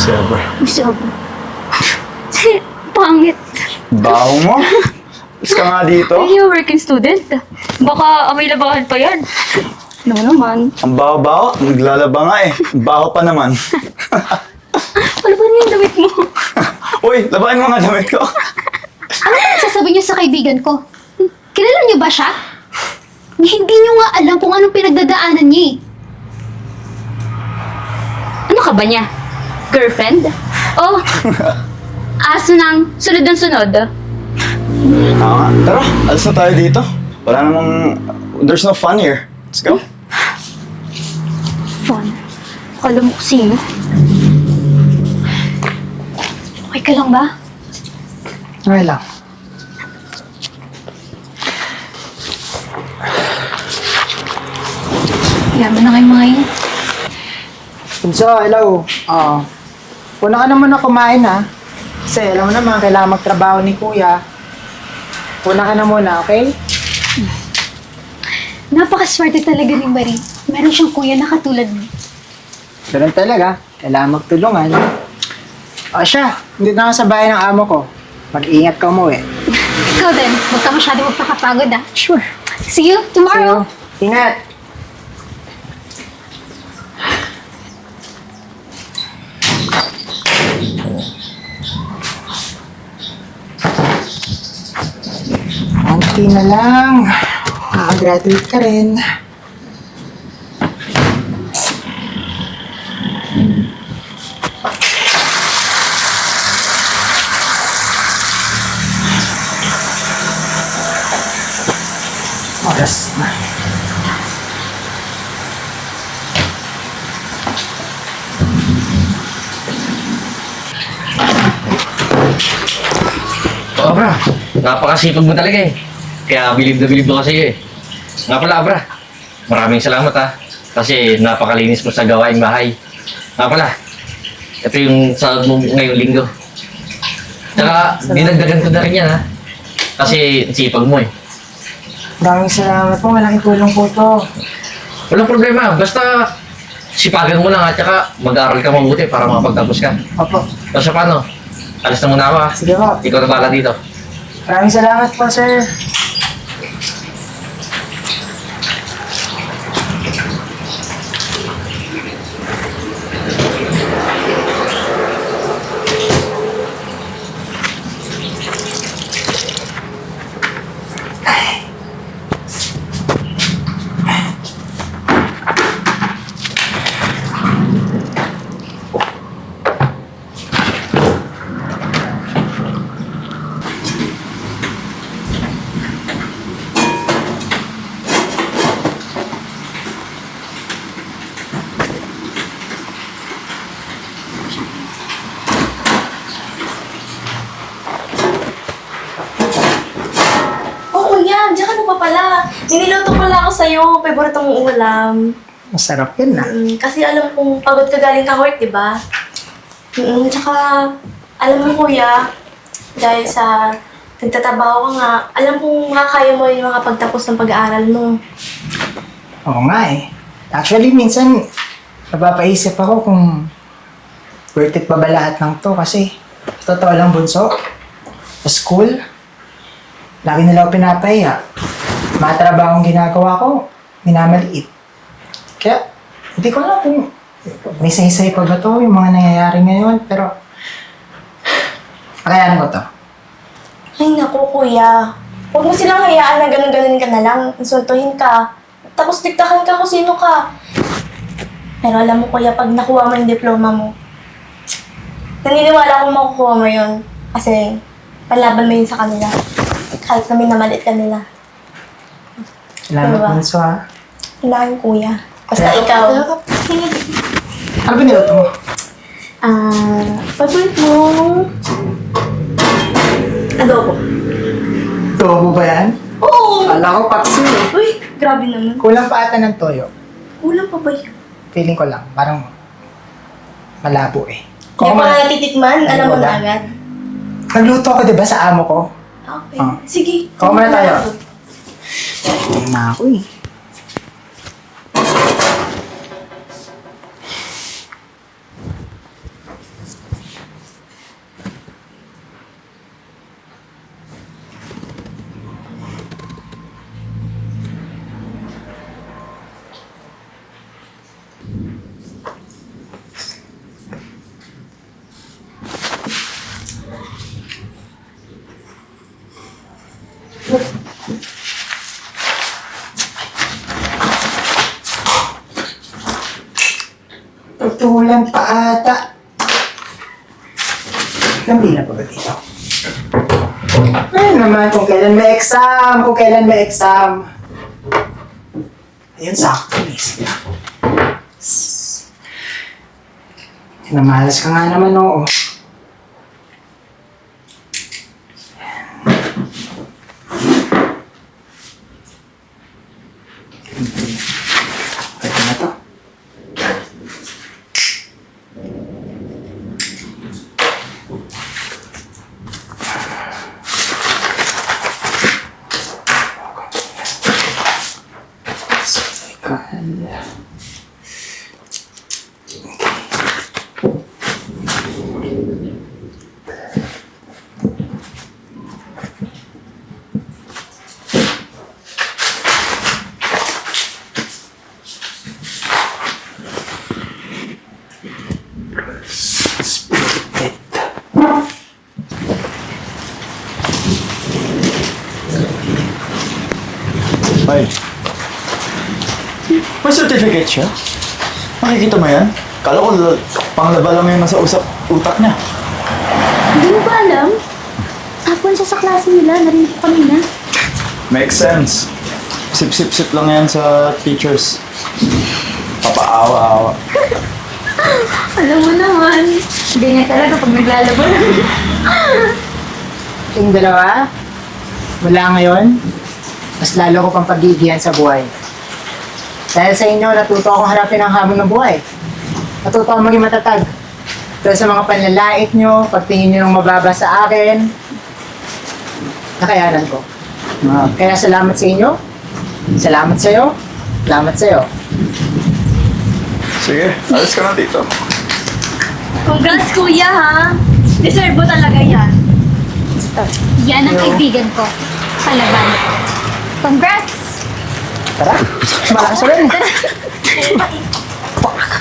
Siyempre. Sobo. Pangit. Baho mo? Is ka nga dito? Are you a working student? Baka may labahan pa yan. No naman. Ang baho-baho. Naglalaba nga eh. Baho pa naman. Ano ba yung damit mo? Uy, labahin mo nga damit ko. Ano ba sasabihin niyo sa kaibigan ko? Kilala niyo ba siya? Hindi niyo nga alam kung anong pinagdadaanan niya eh. Ano ka ba niya? Girlfriend? Oh, aso ng sunod ng sunod. Ah, tara, alas na tayo dito. Wala namang... There's no fun here. Let's go. Fun. Alam mo kung sino. Okay ka lang ba? Okay lang. Yaman na kayo mga yun. Bunso, hello. Oo. Una ka naman na kumain ha. Kasi alam mo naman, kailangan magtrabaho ni kuya. Una ka na muna, okay? Napakaswerte talaga ni Marie. Meron siyang kuya na katulad mo. Ganun talaga. Kailangan magtulungan. O siya, hindi na ako sa bahay ng amo ko. Mag-ingat ka umuwi. Ikaw din, huwag ka masyado magpakapagod ah. Sure. See you tomorrow. Ingat. Konti na lang. Kaka-graduate ka rin. Oras na. Oo, Abra. Napakasipag mo talaga eh. Kaya bilib na bilib ako sa iyo eh. Nga pala, Abra. Maraming salamat ha. Kasi napakalinis mo sa gawain bahay. Nga pala. Ito yung sahod mo ngayong linggo. Tsaka, dinagdagan ko na rin yan ha. Kasi sipag mo eh. Maraming salamat po. Malaking tulong po to. Walang problema. Basta sipagan mo lang at tsaka mag-aaral ka mabuti para makapagtapos ka. Opo. Sa paano? Alis na muna ako ha. Sige po. Ikaw na bala dito. Maraming salamat po, sir. Oo, yan. Diyan ka na pa pala. Niniluto pala ako sa'yo. Favorite mong ulam. Masarap yan na. Mm, kasi alam kong pagod ka galing ka work, di ba? Mm, tsaka, alam mo kuya, dahil sa nagtatrabaho ka nga, alam kong makakaya mo yung mga pagtapos ng pag-aaral mo. Oo nga eh. Actually, minsan, napapaisip ako kung worth it pa ba lahat ng to kasi sa totoo lang bunso, sa school, lagi nila ako pinapahiya. Mga trabahong ginagawa ko, minamaliit. Kaya, hindi ko alam kung may saysay pa ba to, yung mga nangyayari ngayon, pero kakayanin ko to. Ay naku kuya, huwag mo silang hayaan na ganun-ganun ka na lang. Insultuhin ka. Tapos diktahan ka kung sino ka. Pero alam mo kuya, pag nakuha mo yung diploma mo, naniniwala akong makukuha mo yun. Kasi palaban mo yun sa kanila. Kahit na minamalit ka nila. Salamat Diba? bunso ha. Hinahin kuya. Basta ikaw. Ano ba niluto mo? Ah, favorite mo? Adobo. Tobo ba yan? Oo! Kala ko paksi eh. Uy, grabe naman. Kulang pa ata ng toyo. Kulang pa ba yun? Feeling ko lang, parang malabo eh. Hindi Kung pa nga natitikman, alam mo Wala. na agad. Nagluto ako, di ba, sa amo ko? Okay. Ah. Sige. Kuha muna tayo. Ayun na ako eh. Tutulan pa ata. Nambila pa ba dito? Ay naman, kung kailan may exam, kung kailan may exam. Ayun, sakto, miss. Namalas ka nga naman, oo. Ay. May certificate siya? Makikita mo yan? Kala ko la- panglaba lang yung nasa usap utak niya. Hindi mo ba alam? Tapon siya sa klase nila, narinig ko kanina. Makes sense. Sip-sip-sip lang yan sa teachers. Papaawa-awa. Alam mo naman. Ganyan talaga pag naglalaban. Yung dalawa, mula ngayon, mas lalo ko pang pagigihan sa buhay. Dahil sa inyo, natuto akong harapin ang hamon ng buhay. Natuto akong maging matatag. Dahil sa mga panlalait nyo, pagtingin nyo ng mababa sa akin, nakayanan ko. Ah, Kaya salamat sa inyo, salamat sa'yo, salamat sa'yo. sige, alis ka na dito. Congrats, kuya, ha? Deserve mo talaga yan. Yan ang kaibigan ko. Palaban. Congrats! Tara, malakas ulit. Fuck!